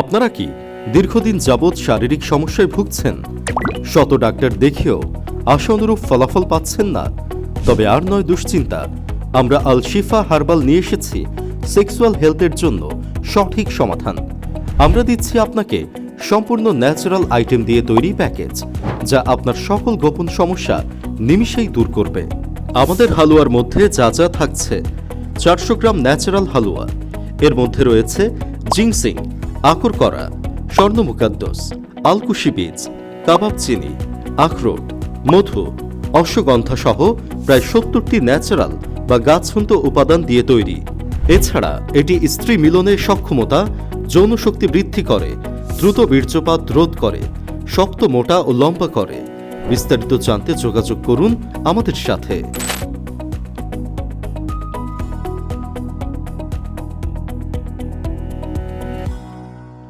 আপনারা কি দীর্ঘদিন যাবৎ শারীরিক সমস্যায় ভুগছেন? শত ডাক্তার দেখেও আশানুরূপ ফলাফল পাচ্ছেন না। তবে আর নয় দুশ্চিন্তা, আমরা আল শিফা হার্বাল নিয়ে এসেছি সেক্সুয়াল হেলথের জন্য সঠিক সমাধান। আমরা দিচ্ছি আপনাকে সম্পূর্ণ ন্যাচারাল আইটেম দিয়ে তৈরি প্যাকেজ, যা আপনার সকল গোপন সমস্যা নিমিষেই দূর করবে। আমাদের হালুয়ার মধ্যে যা যা থাকছে, চারশো গ্রাম ন্যাচারাল হালুয়া। এর মধ্যে রয়েছে জিংসিং আকর করা স্বর্ণমুকাদ্দস আলকুশি বীজ, কাবাব চিনি, আখরোট, মধু অশ্বগন্ধা সহ প্রায় সত্তরটি ন্যাচারাল বা গাছহন্ত উপাদান দিয়ে তৈরি। এছাড়া এটি স্ত্রী মিলনের সক্ষমতা যৌন শক্তি বৃদ্ধি করে, দ্রুত বীর্যপাত রোধ করে, শক্ত মোটা ও লম্বা করে। বিস্তারিত জানতে যোগাযোগ করুন আমাদের সাথে।